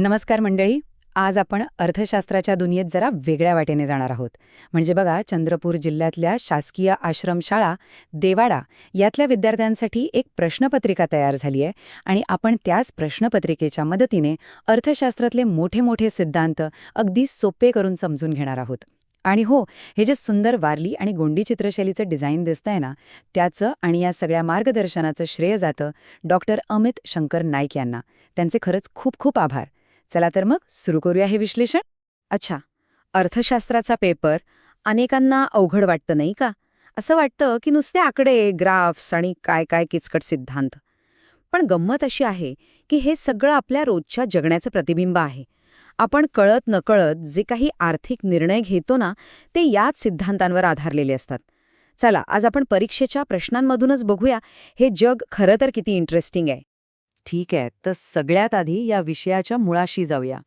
नमस्कार मंडळी. आज आपण अर्थशास्त्राच्या दुनियेत जरा वेगळ्या वाटेने जाणार आहोत. म्हणजे बघा चंद्रपूर जिल्ह्यातल्या शासकीय आश्रमशाळा देवाडा यातल्या विद्यार्थ्यांसाठी एक प्रश्नपत्रिका तयार झाली आहे आणि आपण त्याच प्रश्नपत्रिकेच्या मदतीने अर्थशास्त्रातले मोठे मोठे सिद्धांत अगदी सोपे करून समजून घेणार आहोत. आणि हो हे जे सुंदर वारली आणि गोंडी चित्रशैलीचं डिझाईन दिसतंय ना त्याचं आणि या सगळ्या मार्गदर्शनाचं श्रेय जातं डॉक्टर अमित शंकर नाईक यांना. त्यांचे खरंच खूप खूप आभार. चला तर मग सुरू करूया हे विश्लेषण. अच्छा अर्थशास्त्राचा पेपर अनेकांना अवघड वाटतं नाही का? असं वाटतं की नुसते आकडे ग्राफ्स आणि काय काय किचकट सिद्धांत. पण गंमत अशी आहे की हे सगळं आपल्या रोजच्या जगण्याचं प्रतिबिंब आहे. आपण कळत नकळत जे काही आर्थिक निर्णय घेतो ना ते याच सिद्धांतांवर आधारलेले असतात. चला आज आपण परीक्षेच्या प्रश्नांमधूनच बघूया हे जग खरं तर किती इंटरेस्टिंग आहे. ठीक आहे तर सगळ्यात आधी या विषयाच्या मुळाशी जाऊया.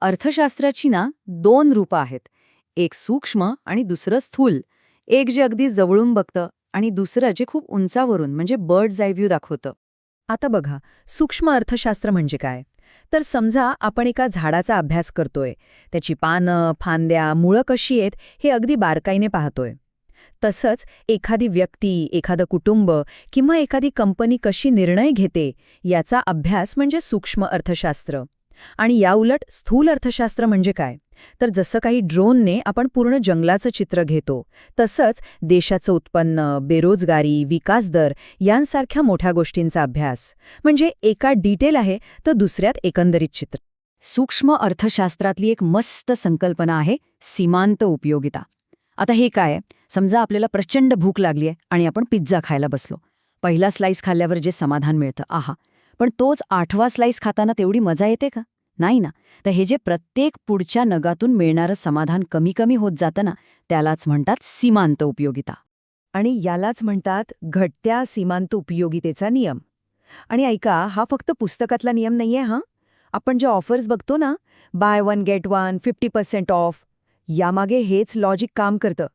अर्थशास्त्राची ना दोन रूपं आहेत एक सूक्ष्म आणि दुसरं स्थूल. एक जे अगदी जवळून बघतं आणि दुसरं जे खूप उंचावरून म्हणजे बर्ड आय दाखवतं. आता बघा सूक्ष्म अर्थशास्त्र म्हणजे काय? तर समजा आपण एका झाडाचा अभ्यास करतोय त्याची पानं फांद्या मुळं कशी आहेत हे अगदी बारकाईने पाहतोय. तसंच एखादी व्यक्ती एखादं कुटुंब किंवा एखादी कंपनी कशी निर्णय घेते याचा अभ्यास म्हणजे सूक्ष्म अर्थशास्त्र. आणि याउलट स्थूल अर्थशास्त्र म्हणजे काय? तर जसं काही ड्रोनने आपण पूर्ण जंगलाचं चित्र घेतो तसंच देशाचं उत्पन्न बेरोजगारी विकास दर यांसारख्या मोठ्या गोष्टींचा अभ्यास. म्हणजे एका डिटेल आहे तर दुसऱ्यात एकंदरीत चित्र. सूक्ष्म अर्थशास्त्रातली एक मस्त संकल्पना आहे सीमांत उपयोगिता. आता हे काय समजा आपल्याला प्रचंड भूक लागली आहे आणि आपण पिझ्झा खायला बसलो. पहिला स्लाइस खाल्ल्यावर जे समाधान मिळतं आहा. पण तोच आठवा स्लाइस खाताना तेवढी मजा येते का? नाही ना. तर हे जे प्रत्येक पुढच्या नगातून मिळणारं समाधान कमी कमी होत जातं ना त्यालाच म्हणतात सीमांत उपयोगिता. आणि यालाच म्हणतात घटत्या सीमांत उपयोगितेचा नियम. आणि ऐका हा फक्त पुस्तकातला नियम नाहीये हा? आपण जे ऑफर्स बघतो ना buy one get one fifty percent off यामागे हेच लॉजिक काम करतं.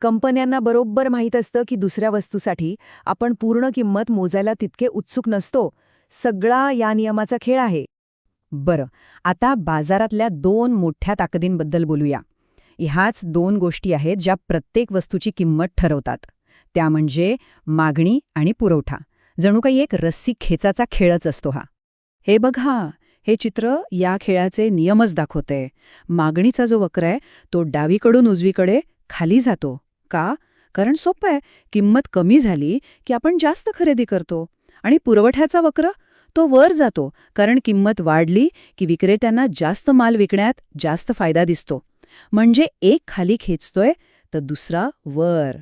कंपन्यांना बरोबर माहीत असतं की दुसऱ्या वस्तूसाठी आपण पूर्ण किंमत मोजायला तितके उत्सुक नसतो. सगळा या नियमाचा खेळ आहे. बरं आता बाजारातल्या दोन मोठ्या ताकदींबद्दल बोलूया. ह्याच दोन गोष्टी आहेत ज्या प्रत्येक वस्तूची किंमत ठरवतात. त्या म्हणजे मागणी आणि पुरवठा. जणू काही एक रस्सी खेचाचा खेळच असतो हा. हे बघा हे चित्र या खेळाचे नियमच दाखवते मागणीचा जो वक्र आहे तो डावीकडून उजवीकडे खाली जातो. का? कारण सोपं आहे. किंमत कमी झाली की आपण जास्त खरेदी करतो. आणि पुरवठ्याचा वक्र? तो वर जातो. कारण किंमत वाढली की विक्रेत्यांना जास्त माल विकण्यात जास्त फायदा दिसतो. म्हणजे एक खाली खेचतोय तर दुसरा वर.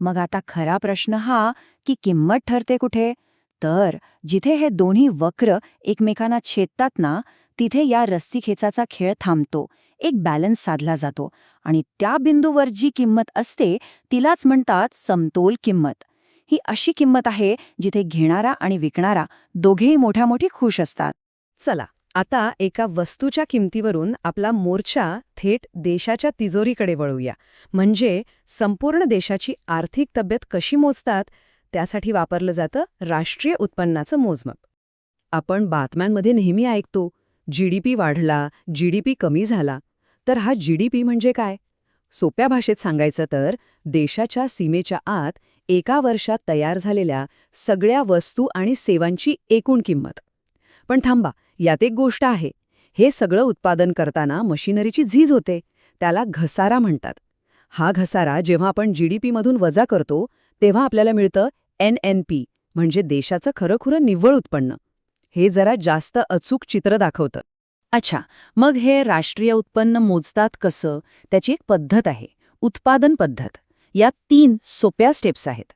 मग आता खरा प्रश्न हा की किंमत ठरते कुठे? तर जिथे हे दोन्ही वक्र एकमेकांना छेदतात ना तिथे या रस्सीखेचाचा खेळ थांबतो. एक बॅलन्स साधला जातो आणि त्या बिंदूवर जी किंमत असते तिलाच म्हणतात समतोल किंमत. ही अशी किंमत आहे जिथे घेणारा आणि विकणारा दोघेही मोठ्या मोठी खुश असतात. चला आता एका वस्तूच्या किमतीवरून आपला मोर्चा थेट देशाच्या तिजोरीकडे वळूया. म्हणजे संपूर्ण देशाची आर्थिक तब्येत कशी मोजतात त्यासाठी वापरलं जातं राष्ट्रीय उत्पन्नाचं मोजमाप. आपण बातम्यांमध्ये नेहमी ऐकतो जीडीपी वाढला जीडीपी कमी झाला. तर हा जीडीपी म्हणजे काय? सोप्या भाषेत सांगायचं तर देशाच्या सीमेच्या आत एका वर्षात तयार झालेल्या सगळ्या वस्तू आणि सेवांची एकूण किंमत. पण थांबा यात एक गोष्ट आहे. हे सगळं उत्पादन करताना मशिनरीची झीज होते त्याला घसारा म्हणतात. हा घसारा जेव्हा आपण जीडीपीमधून वजा करतो तेव्हा आपल्याला मिळतं एन एन पी म्हणजे देशाचं खरंखुरं निव्वळ उत्पन्न. हे जरा जास्त अचूक चित्र दाखवतं. अच्छा मग हे राष्ट्रीय उत्पन्न मोजतात कसं? त्याची एक पद्धत आहे उत्पादन पद्धत. यात तीन सोप्या स्टेप्स आहेत.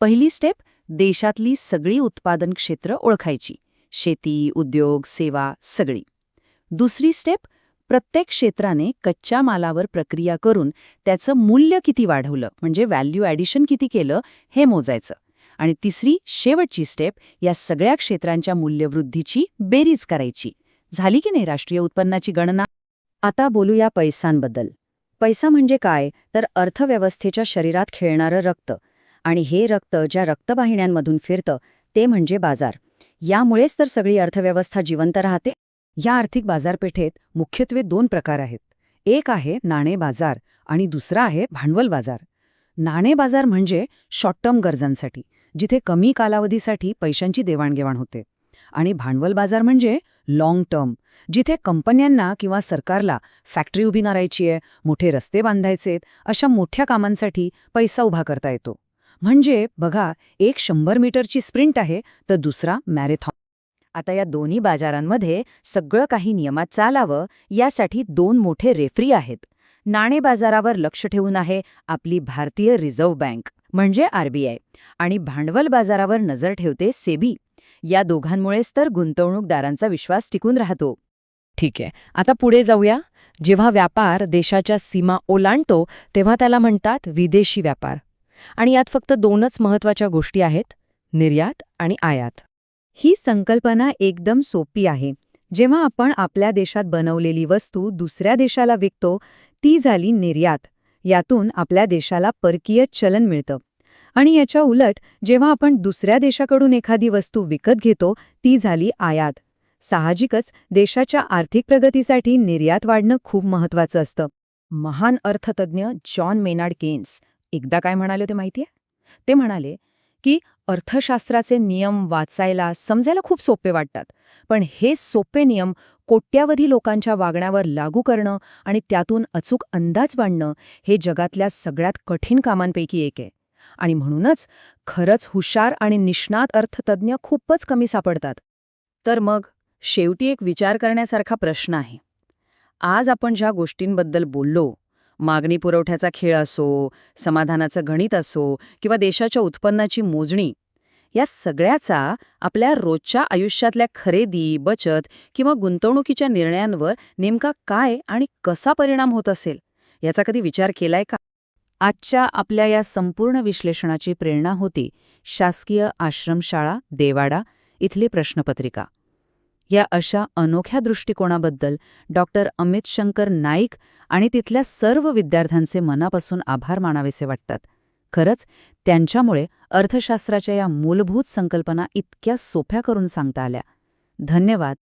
पहिली स्टेप देशातली सगळी उत्पादन क्षेत्र ओळखायची. शेती उद्योग सेवा सगळी. दुसरी स्टेप प्रत्येक क्षेत्राने कच्च्या मालावर प्रक्रिया करून त्याचं मूल्य किती वाढवलं म्हणजे व्हॅल्यू ॲडिशन किती केलं हे मोजायचं. आणि तिसरी शेवटची स्टेप या सगळ्या क्षेत्रांच्या मूल्यवृद्धीची बेरीज करायची. झाली की नाही राष्ट्रीय उत्पन्नाची गणना? आता बोलूया पैसांबद्दल. पैसा म्हणजे काय? तर अर्थव्यवस्थेच्या शरीरात खेळणारं रक्त. आणि हे रक्त ज्या रक्तवाहिन्यांमधून फिरतं ते म्हणजे बाजार. यामुळेच तर सगळी अर्थव्यवस्था जिवंत राहते. या आर्थिक बाजारपेठेत मुख्यत्वे दोन प्रकार आहेत. एक आहे नाणे बाजार आणि दुसरा आहे भांडवल बाजार. नाणे बाजार म्हणजे शॉर्ट टर्म गरजांसाठी जिथे कमी कालावधीसाठी पैशांची देवाणघेवाण होते. आणि भांडवल बाजार म्हणजे लाँग टर्म जिथे कंपन्यांना किंवा सरकारला फॅक्टरी उभी करायची आहे मोठे रस्ते बांधायचेत अशा मोठ्या कामांसाठी पैसा उभा करता येतो. म्हणजे बघा एक शंभर मीटरची स्प्रिंट आहे तर दुसरा मॅरेथॉन. आता या दोन्ही बाजारांमध्ये सगळं काही नियमात चालावं यासाठी दोन मोठे रेफरी आहेत. नाणे बाजारावर लक्ष ठेवून आहे आपली भारतीय रिझर्व्ह बँक म्हणजे आरबीआय आणि भांडवल बाजारावर नजर ठेवते सेबी. या दोघांमुळेच तर गुंतवणूकदारांचा विश्वास टिकून राहतो. ठीक आहे. आता पुढे जाऊया. जेव्हा व्यापार देशाच्या सीमा ओलांडतो तेव्हा त्याला म्हणतात विदेशी व्यापार. आणि यात फक्त दोनच महत्त्वाच्या गोष्टी आहेत निर्यात आणि आयात. ही संकल्पना एकदम सोपी आहे. जेव्हा आपण आपल्या देशात बनवलेली वस्तू दुसऱ्या देशाला विकतो ती झाली निर्यात. यातून आपल्या देशाला परकीय चलन मिळतं. आणि याच्या उलट जेव्हा आपण दुसऱ्या देशाकडून एखादी वस्तू विकत घेतो ती झाली आयात. साहजिकच देशाच्या आर्थिक प्रगतीसाठी निर्यात वाढणं खूप महत्वाचं असतं. महान अर्थतज्ञ जॉन मेनार्ड केन्स एकदा काय म्हणाले ते माहितीये? ते म्हणाले की अर्थशास्त्राचे नियम वाचायला समजायला खूप सोपे वाटतात. पण हे सोपे नियम कोट्यावधी लोकांच्या वागण्यावर लागू करणं आणि त्यातून अचूक अंदाज बांधणं हे जगातल्या सगळ्यात कठीण कामांपैकी एक आहे. आणि म्हणूनच खरंच हुशार आणि निष्णात अर्थतज्ञ खूपच कमी सापडतात. तर मग शेवटी एक विचार करण्यासारखा प्रश्न आहे. आज आपण ज्या गोष्टींबद्दल बोललो मागणी पुरवठ्याचा खेळ असो समाधानाचं गणित असो किंवा देशाच्या उत्पन्नाची मोजणी या सगळ्याचा आपल्या रोजच्या आयुष्यातल्या खरेदी बचत किंवा गुंतवणुकीच्या निर्णयांवर नेमका काय आणि कसा परिणाम होत असेल याचा कधी विचार केलाय का? आजच्या आपल्या या संपूर्ण विश्लेषणाची प्रेरणा होती शासकीय आश्रमशाळा देवाडा इथली प्रश्नपत्रिका. या अशा अनोख्या दृष्टिकोनाबद्दल डॉक्टर अमित शंकर नाईक आणि तिथल्या सर्व विद्यार्थ्यांचे मनापासून आभार मानावेसे वाटतात. खरंच त्यांच्यामुळे अर्थशास्त्राच्या या मूलभूत संकल्पना इतक्या सोप्या करून सांगता आल्या. धन्यवाद.